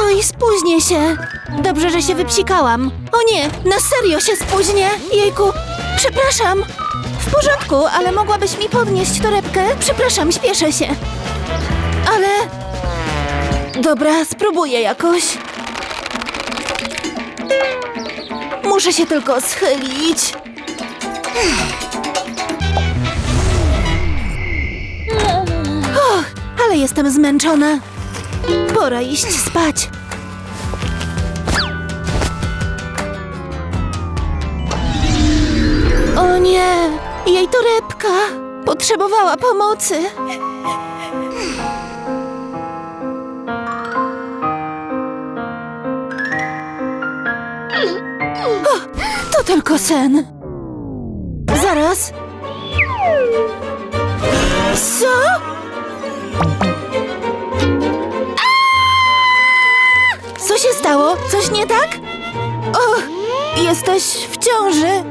Oj, spóźnię się. Dobrze, że się wypsikałam. O nie, na serio się spóźnię. Jejku, przepraszam. W porządku, ale mogłabyś mi podnieść torebkę? Przepraszam, śpieszę się. Ale... Dobra, spróbuję jakoś. Muszę się tylko schylić. Ale jestem zmęczona. Pora iść spać. O nie, jej torebka potrzebowała pomocy. O, to tylko sen. Zaraz. Co? Nie tak? O, jesteś w ciąży.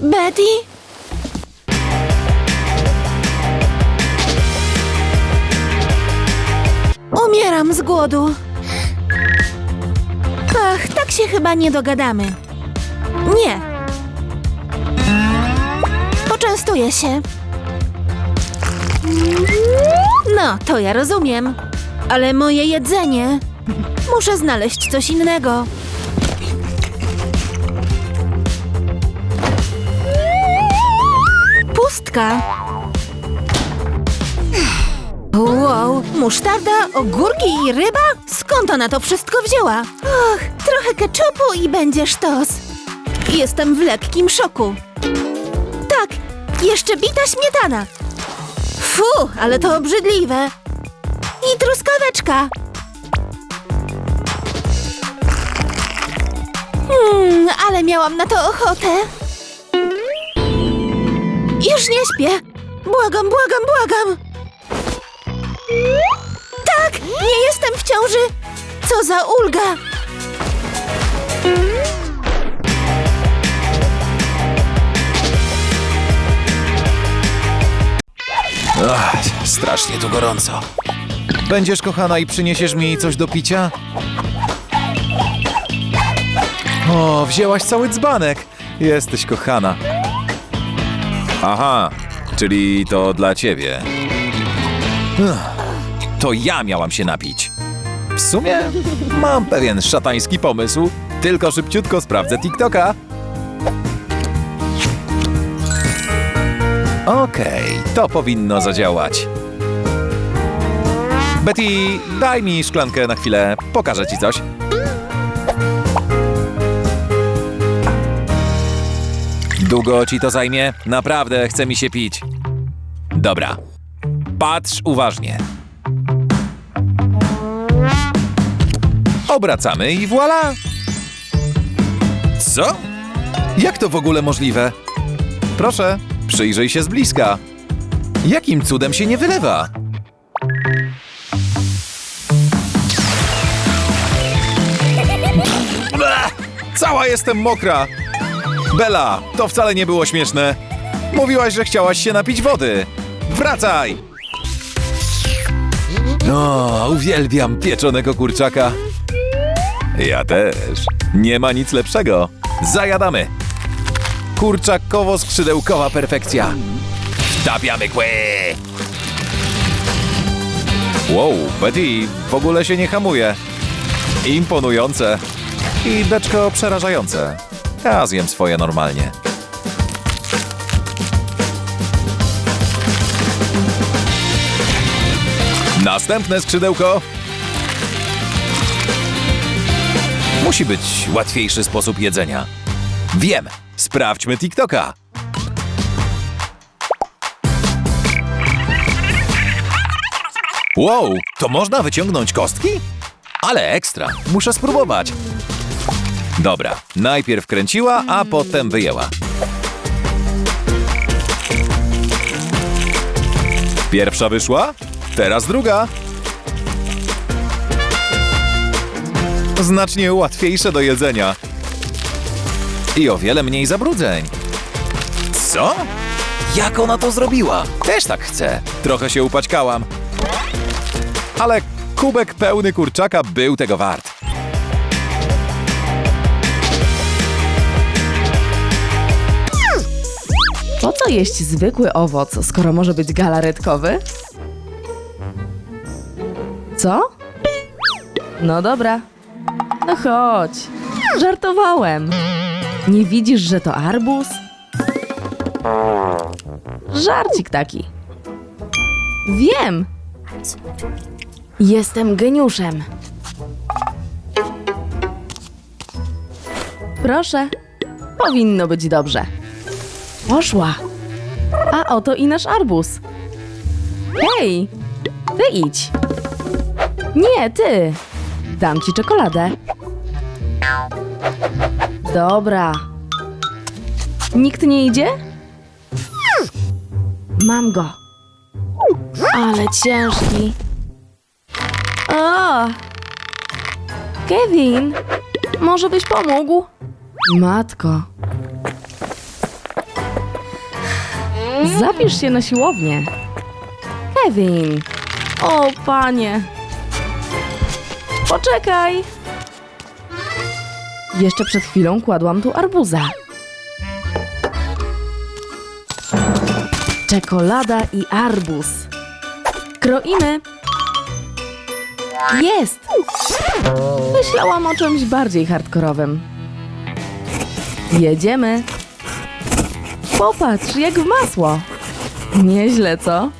Betty? Umieram z głodu. Ach, tak się chyba nie dogadamy. Nie. Poczęstuję się. No, to ja rozumiem. Ale moje jedzenie. Muszę znaleźć coś innego. Pustka. Wow, musztarda, ogórki i ryba? Skąd ona to wszystko wzięła? Och, trochę keczupu i będzie sztos. Jestem w lekkim szoku. Tak, jeszcze bita śmietana. Fu, ale to obrzydliwe. I truskaweczka. Hmm, ale miałam na to ochotę. Już nie śpię. Błagam, błagam, błagam. Tak, nie jestem w ciąży. Co za ulga. Ach, strasznie tu gorąco. Będziesz kochana i przyniesiesz mi coś do picia? O, wzięłaś cały dzbanek. Jesteś kochana. Aha, czyli to dla ciebie. To ja miałam się napić. W sumie mam pewien szatański pomysł. Tylko szybciutko sprawdzę TikToka. Okej, to powinno zadziałać. Betty, daj mi szklankę na chwilę, pokażę ci coś. Długo ci to zajmie? Naprawdę chce mi się pić. Dobra. Patrz uważnie. Obracamy i voilà! Co? Jak to w ogóle możliwe? Proszę, przyjrzyj się z bliska. Jakim cudem się nie wylewa? Cała jestem mokra! Bela, to wcale nie było śmieszne. Mówiłaś, że chciałaś się napić wody. Wracaj! O, uwielbiam pieczonego kurczaka. Ja też. Nie ma nic lepszego. Zajadamy. Kurczakowo-skrzydełkowa perfekcja. Wtapiamy kły! Wow, Betty w ogóle się nie hamuje. Imponujące. I beczko przerażające. Ja zjem swoje normalnie. Następne skrzydełko. Musi być łatwiejszy sposób jedzenia. Wiem, sprawdźmy TikToka. Wow, to można wyciągnąć kostki? Ale ekstra, muszę spróbować. Dobra, najpierw kręciła, a potem wyjęła. Pierwsza wyszła, teraz druga. Znacznie łatwiejsze do jedzenia. I o wiele mniej zabrudzeń. Co? Jak ona to zrobiła? Też tak chcę. Trochę się upaćkałam. ale kubek pełny kurczaka był tego wart. Po co jeść zwykły owoc, skoro może być galaretkowy? Co? No dobra. No chodź. Żartowałem. Nie widzisz, że to arbuz? Żarcik taki. Wiem. Jestem geniuszem. Proszę. Powinno być dobrze. Poszła. A oto i nasz arbuz. Hej, ty idź. Nie, ty. Dam ci czekoladę. Dobra. Nikt nie idzie? Mam go. Ale ciężki. O! Kevin, może byś pomógł? Matko. Zapisz się na siłownię. Kevin. O, panie. Poczekaj. Jeszcze przed chwilą kładłam tu arbuza. Czekolada i arbuz. Kroimy. Jest. Myślałam o czymś bardziej hardkorowym. Jedziemy. Popatrz, jak w masło. Nieźle, co?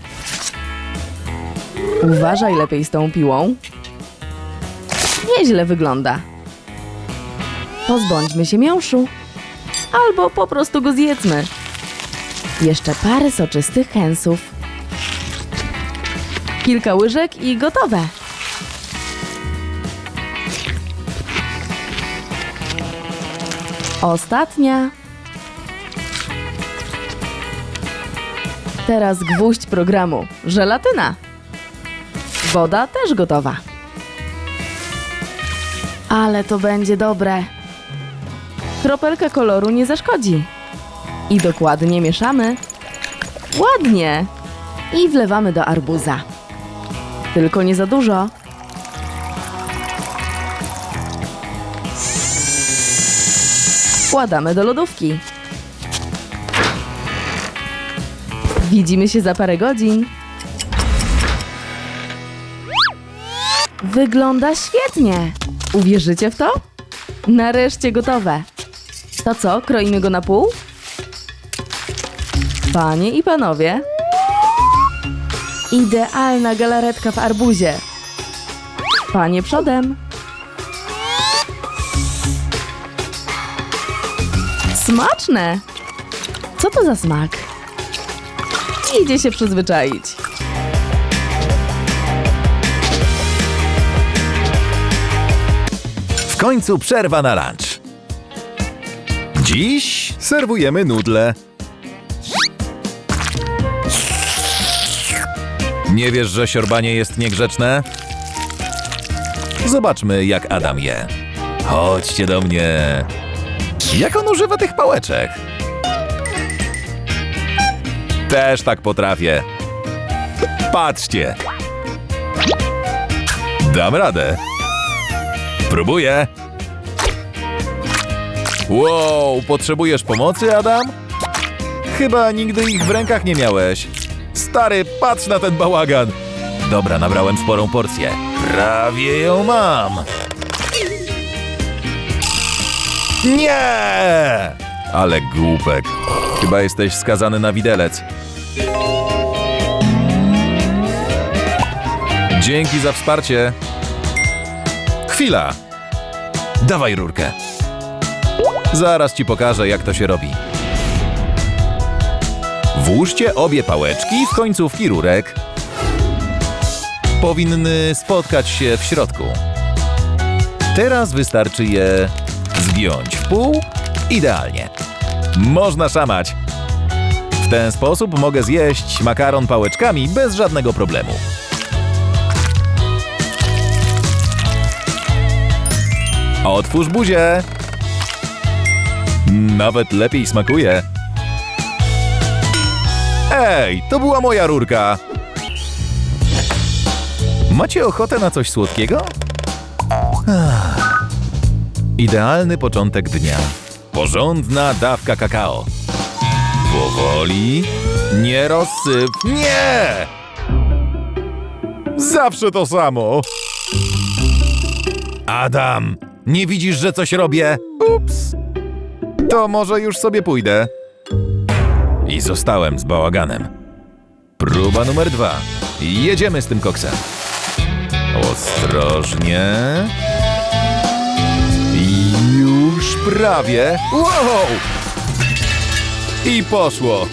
Uważaj lepiej z tą piłą. Nieźle wygląda. Pozbądźmy się miąższu. Albo po prostu go zjedzmy. Jeszcze parę soczystych chęsów. Kilka łyżek i gotowe. Ostatnia. Teraz gwóźdź programu. Żelatyna. Woda też gotowa. Ale to będzie dobre. Kropelka koloru nie zaszkodzi. I dokładnie mieszamy. Ładnie. I wlewamy do arbuza. Tylko nie za dużo. Wkładamy do lodówki. Widzimy się za parę godzin. Wygląda świetnie. Uwierzycie w to? Nareszcie gotowe. To co, kroimy go na pół? Panie i panowie. Idealna galaretka w arbuzie. Panie przodem. Smaczne! Co to za smak? Idzie się przyzwyczaić. W końcu przerwa na lunch. Dziś serwujemy nudle. Nie wiesz, że siorbanie jest niegrzeczne? Zobaczmy, jak Adam je. Chodźcie do mnie. Jak on używa tych pałeczek? Też tak potrafię. Patrzcie. Dam radę. Próbuję. Wow, potrzebujesz pomocy, Adam? Chyba nigdy ich w rękach nie miałeś. Stary, patrz na ten bałagan. Dobra, nabrałem sporą porcję. Prawie ją mam. Nie! Ale głupek. Chyba jesteś skazany na widelec. Dzięki za wsparcie. Chwila. Dawaj rurkę. Zaraz ci pokażę, jak to się robi. Włóżcie obie pałeczki w końcówki rurek. Powinny spotkać się w środku. Teraz wystarczy je zgiąć w pół. Idealnie. Można szamać. W ten sposób mogę zjeść makaron pałeczkami bez żadnego problemu. Otwórz buzię. Nawet lepiej smakuje. Ej, to była moja rurka. Macie ochotę na coś słodkiego? Ach. Idealny początek dnia. Porządna dawka kakao. Powoli. Nie rozsyp. Nie! Zawsze to samo. Adam, nie widzisz, że coś robię? Ups. To może już sobie pójdę. I zostałem z bałaganem. Próba numer dwa. Jedziemy z tym koksem. Ostrożnie. Prawie. Wow! I poszło.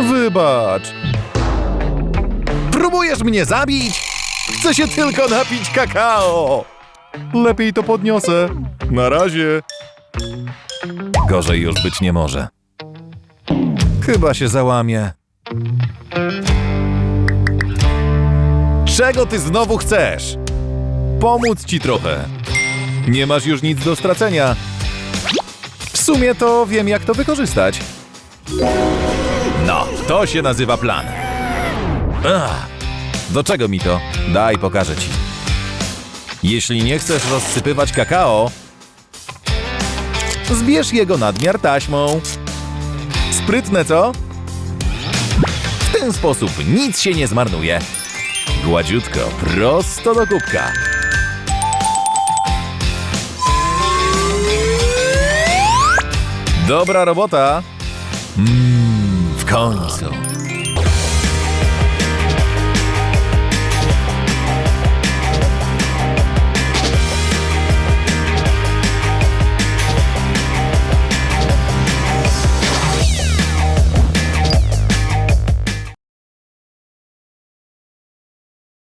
Wybacz. Próbujesz mnie zabić? Chcę się tylko napić kakao. Lepiej to podniosę. Na razie. Gorzej już być nie może. Chyba się załamie. Czego ty znowu chcesz? Pomóc ci trochę. Nie masz już nic do stracenia. W sumie to wiem, jak to wykorzystać. No, to się nazywa plan. Ach, do czego mi to? Daj, pokażę ci. Jeśli nie chcesz rozsypywać kakao, zbierz jego nadmiar taśmą. Sprytne, co? W ten sposób nic się nie zmarnuje. Gładziutko, prosto do kubka. Dobra robota. Mmm, w końcu.